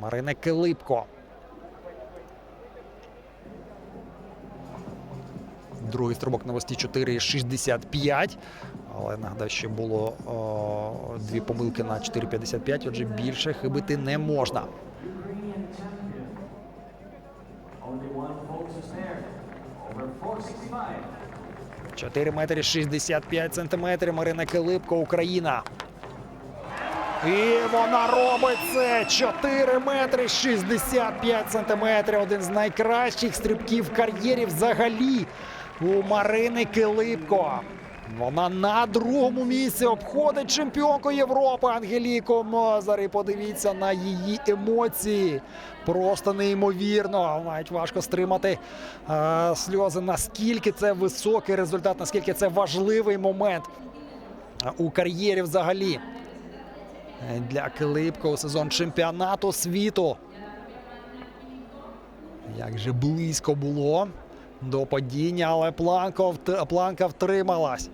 Марини Килипко. Другий стрибок на висоті 4,65. Але нагадаю, що було о, дві помилки на 4,55, отже більше хибити не можна. Only one folks is there. Over 465. 4 метри 65 сантиметрів. Марина Килипко, Україна. І вона робить це. 4 метри 65 сантиметрів. Один з найкращих стрибків в кар'єрі взагалі у Марини Килипко. Вона на другому місці обходить чемпіонку Європи Ангеліку Мозар. І подивіться на її емоції. Просто неймовірно. Навіть важко стримати е, сльози. Наскільки це високий результат, наскільки це важливий момент у кар'єрі взагалі. Е, Для Килипко у сезон чемпіонату світу. Як же близько було до падіння, але планка, планка втрималась.